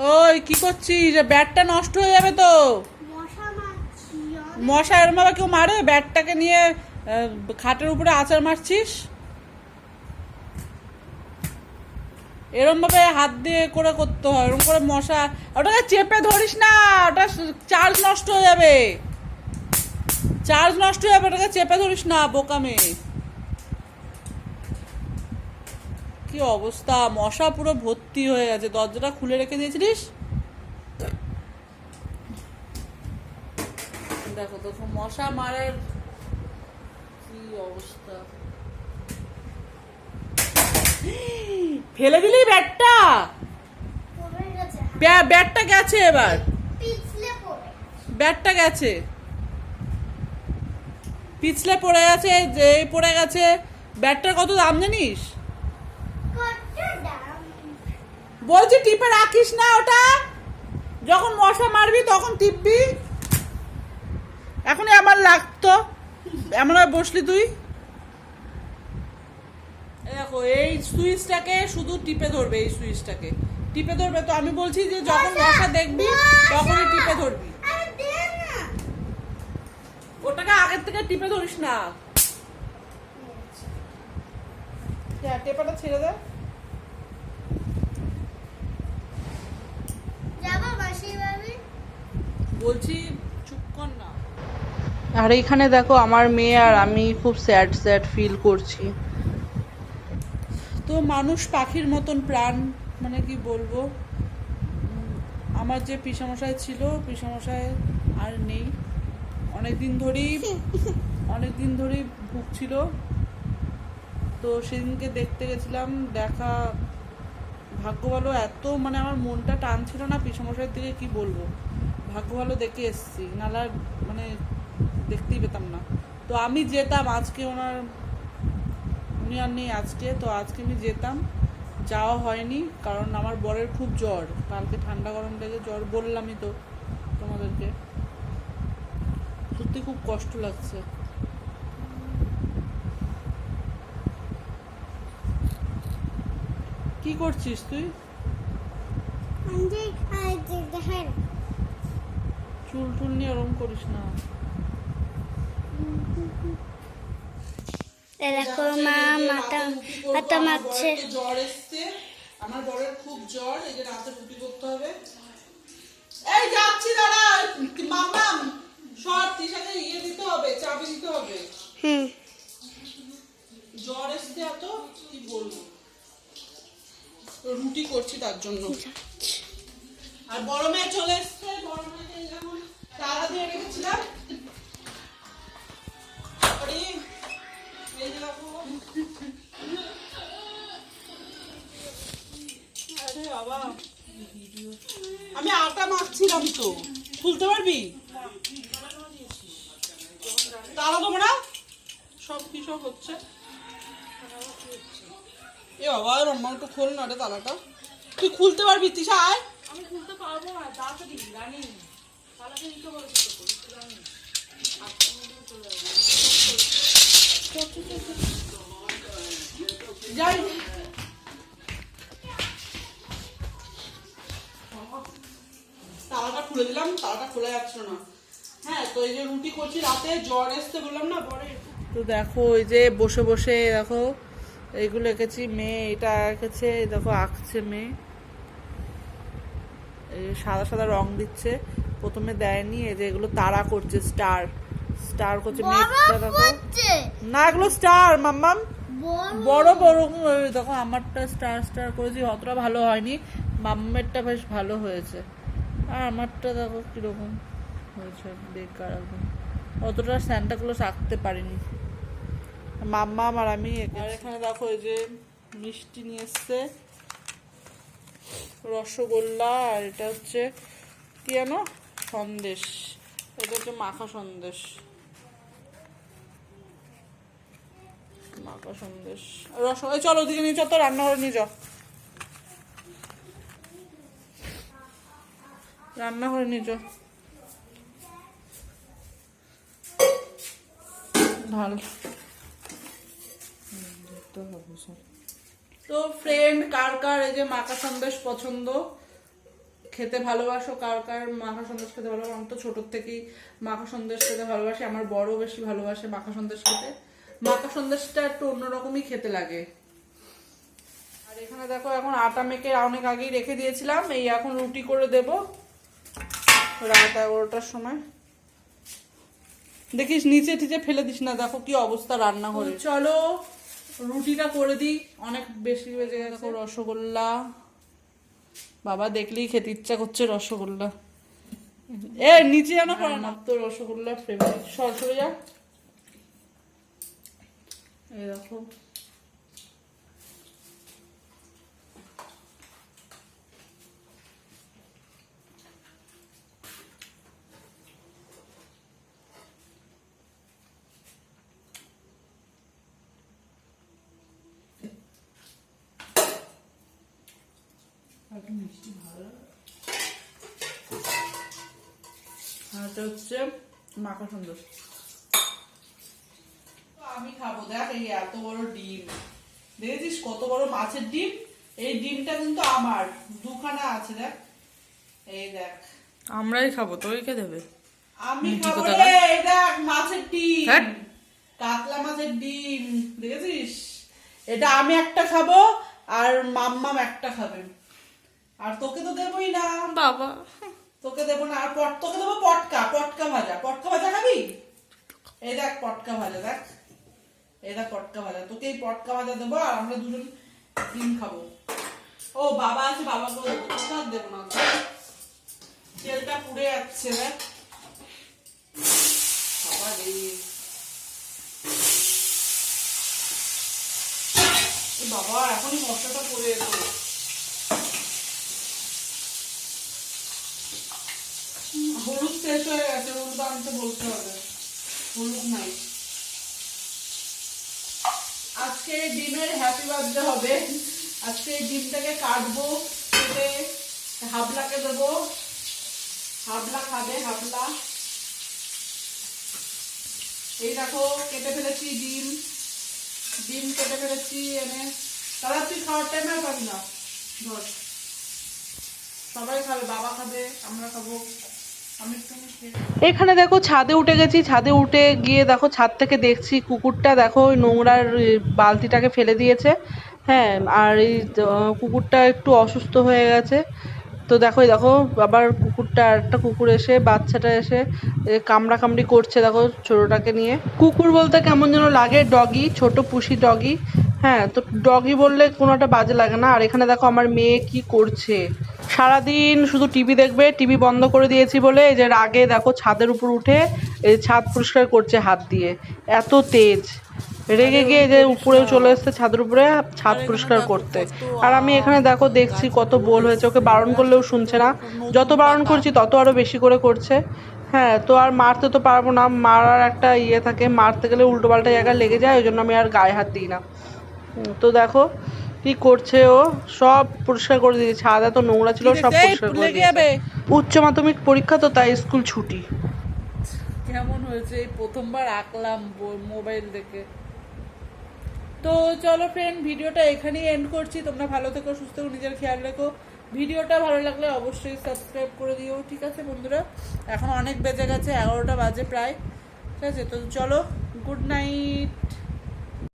ওই কি করছিস? ব্যাটটা নষ্ট হয়ে যাবে তো। মশা এরম ভাবে কেউ মারে? ব্যাটটাকে নিয়ে খাটের উপরে আচার মারছিস? এরম ভাবে হাত দিয়ে করে করতে হয় এরম করে মশা। ওটাকে চেপে ধরিস না ওটা চার্জ নষ্ট হয়ে যাবে। চার্জ নষ্ট হয়ে যাবে ওটাকে চেপে ধরিস না বোকামে। কি অবস্থা? মশা পুরো ভর্তি হয়ে গেছে। দরজাটা খুলে রেখে দিয়েছিলিস? দেখো দেখো মশা মারার কি অবস্থা? ফেলে দিলি ব্যাটটা? ব্যা- ব্যাটটা গেছে এবার। ব্যাটটা গেছে। পিছলে পড়ে গেছে যে পড়ে গেছে। ব্যাটটার কত দাম জানিস কত দাম বলছি টিপে রাখিস না ওটা। যখন মশা মারবি তখন টিপবি। এখনই আমার লাগতো। এমন বসলি তুই। দেখো এই সুইচটাকে শুধু টিপে ধরবে এই সুইচটাকে। টিপে ধরবে তো আমি বলছি যে যখন মশা দেখবি তখনই টিপে ধরবি। আরে দে না। ওটাকে আগের থেকে টিপে ধরিস না। হ্যাঁ টেপাটা ছেড়ে দে। যাব বলছি চুপ কর না। আর এখানে দেখো আমার মেয়ে আর আমি খুব স্যাড স্যাড ফিল করছি। তো মানুষ পাখির মতন প্রাণ মানে কি বলব? আমার যে পিসামশাই ছিল পিসামশাই আর নেই। অনেক দিন ধরেই অনেক দিন ধরেই ভুগছিল। তো সেদিনকে দেখতে গেছিলাম দেখা ভাগ্য ভালো এত মানে আমার মনটা টানছিল না পিসমশাইয়ের দিকে, কি বলব? ভাগ্য ভালো দেখে এসছি আর মানে দেখতেই পেতাম না। তো আমি যেতাম, আজকে ওনার, উনি আর নেই আজকে, তো আজকে আমি যেতাম, যাওয়া হয়নি, কারণ আমার বরের খুব জ্বর, কালকে ঠান্ডা গরম লেগে জ্বর বললামই তো তোমাদেরকে। সত্যি খুব কষ্ট লাগছে। কি করছিস তুই? চুল টুল নিয়ে ওরম করিস না। দেখো মা মাথা মাথা মারছে। জ্বর এসছে আমার বরের খুব জ্বর এই যে রাতে রুটি করতে হবে এই যাচ্ছি দাঁড়া মামাম সব তিসাকে ইয়ে দিতে হবে চাবি দিতে হবে হুম জ্বর এসছে এত কি বলব রুটি করছি তার জন্য। আর বড় মেয়ে চলে এসছে বড় মেয়েকে যেমন তারা দিয়ে রেখেছিলাম। আমি আটা মাখছিলাম তো। খুলতে পারবি? তারা তোমরা। সব কি সব হচ্ছে। এ বাবা রম্মা একটু খোল না রে তালাটা। তুই খুলতে পারবি তিশা আয়। আমি খুলতে পারব না তাড়াতাড়ি তো জানি। যাই তালাটা খুলে দিলাম তালাটা খোলা যাচ্ছে না। হ্যাঁ তো এই যে রুটি করছি রাতে জ্বর এসছে বললাম না পরে তো দেখো ওই যে বসে বসে দেখো এইগুলো এঁকেছি মেয়ে এটা এঁকেছে দেখো আঁকছে মেয়ে। সাদা সাদা রং দিচ্ছে। প্রথমে দেয়নি এই যে এগুলো তারা করছে স্টার। স্টার করছে না এগুলো স্টার মাম্মাম। বড় বড় দেখো আমারটা স্টার স্টার করেছি অতটা ভালো হয়নি। মাম্মেরটা বেশ ভালো হয়েছে। আর আমারটা দেখো কীরকম হয়েছে বেকার একদম। অতটা স্যান্টাগুলো আঁকতে পারিনি। মাম্মা আর আমি আর এখানে দেখো এই যে মিষ্টি নিয়ে এসছে। রসগোল্লা, আর এটা হচ্ছে কি জানো? সন্দেশ। এটা হচ্ছে মাখা সন্দেশ। মাখা সন্দেশ। রস এই চলো ওদিকে নিয়ে চল তো, রান্নাঘরে নিয়ে যাও। রান্নাঘরে নিয়ে যাও। ঢাল তো ফ্রেন্ড কার কার এই যে মাখা সন্দেশ পছন্দ? খেতে ভালোবাসো, কার কার মাখা সন্দেশ খেতে ভালোবাসো? আমি তো ছোটোর থেকেই মাখা সন্দেশ খেতে ভালোবাসি, আমার বড় বেশি ভালোবাসে মাখা সন্দেশ খেতে। মাখা সন্দেশটা একটু অন্যরকমই খেতে লাগে। আর এখানে দেখো, এখন আটা মেখে অনেক আগেই রেখে দিয়েছিলাম, এই এখন রুটি করে দেব। রাত এগারোটার সময়। দেখিস নিচে টিচে ফেলে দিস না, দেখো কি অবস্থা রান্না করে চলো রুটিটা করে দিই। অনেক বেশি বেজে গেছে রসগোল্লা। বাবা দেখলেই খেতে ইচ্ছা করছে রসগোল্লা। এ নিচে যেন করে না। তো রসগোল্লা ফেভারিট সরসরে যা। এই দেখো। আর এটা হচ্ছে মাখা সুন্দর। আমি খাব দেখ এই এত বড় ডিম। দেখেছিস কত বড় মাছের ডিম? এই ডিমটা কিন্তু আমার দুখানা আছে দেখ। এই দেখ। আমরাই খাব তোকে কে দেবে? আমি খাব? রে এই দেখ মাছের ডিম। কাতলা মাছের ডিম দেখেছিস? এটা আমি একটা খাব আর মাম্মাম একটা খাবে। আর তোকে তো দেবই না। বাবা। তোকে দেবো না। আর পট তোকে দেবো পটকা পটকা ভাজা। পটকা ভাজা খাবি? এই দেখ পটকা ভাজা দেখ। এই দেখ পটকা ভাজা। তোকে এই পটকা ভাজা দেবো আর আমরা দুজন ডিম খাব। ও বাবা আছে বাবাকে দেবো তোকে আর দেবো না। তেলটা পুড়ে যাচ্ছে দেখ। বাবা রে। বাবা এখনই মশলাটা পড়ে যেত হলুদ শেষ হয়ে গেছে আনতে বলতে হবে। হলুদ নাই। আজকে ডিমের হ্যাপি বার্থডে হবে। আজকে এই ডিমটাকে কাটবো, কেটে হাবলাকে দেবো। হাবলা খাবে, হাবলা। এই দেখো, কেটে ফেলেছি ডিম। ডিম কেটে ফেলেছি, এনে তারা তুই খাওয়ার টাইমে আর পাবি না। ধর। সবাই খাবে, বাবা খাবে, আমরা খাব। এখানে দেখো ছাদে উঠে গেছি, ছাদে উঠে গিয়ে দেখো ছাদ থেকে দেখছি কুকুরটা দেখো ওই নোংরার বালতিটাকে ফেলে দিয়েছে। হ্যাঁ আর এই কুকুরটা একটু অসুস্থ হয়ে গেছে। তো দেখো দেখো আবার কুকুরটা একটা কুকুর এসে, বাচ্চাটা এসে কামড়া কামড়ি করছে দেখো ছোটটাকে নিয়ে। কুকুর বলতে কেমন যেন লাগে, ডগি, ছোট পুষি ডগি। হ্যাঁ তো ডগি বললে কোনো একটা বাজে লাগে না। আর এখানে দেখো আমার মেয়ে কি করছে। সারাদিন শুধু টিভি দেখবে টিভি বন্ধ করে দিয়েছি বলে এই যে রাগে দেখো ছাদের উপর উঠে এই ছাদ পরিষ্কার করছে হাত দিয়ে। এত তেজ। রেগে গিয়ে যে উপরে চলে এসছে ছাদের উপরে ছাদ পরিষ্কার করতে। আর আমি এখানে দেখো দেখছি কত বোল হয়েছে ওকে বারণ করলেও শুনছে না। যত বারণ করছি তত আরও বেশি করে করছে। হ্যাঁ তো আর মারতে তো পারব না মারার একটা ইয়ে থাকে মারতে গেলে উল্টো পাল্টা জায়গায় লেগে যায় ওই জন্য আমি আর গায়ে হাত দিই না। তো দেখো কি করছে ও? সব পরিষ্কার করে দিয়েছে। এত নোংরা ছিল সব পরিষ্কার করে দিয়েছে। উচ্চ মাধ্যমিক পরীক্ষা তো তাই স্কুল ছুটি। কেমন হয়েছে? এই প্রথমবার আঁকলাম মোবাইল দেখে। তো চলো ফ্রেন্ড ভিডিওটা এখানেই এন্ড করছি। তোমরা ভালো থেকো সুস্থ থেকো নিজের খেয়াল রেখো। ভিডিওটা ভালো লাগলে অবশ্যই সাবস্ক্রাইব করে দিও ঠিক আছে বন্ধুরা? এখন অনেক বেজে গেছে এগারোটা বাজে প্রায়। ঠিক আছে তো চলো গুড নাইট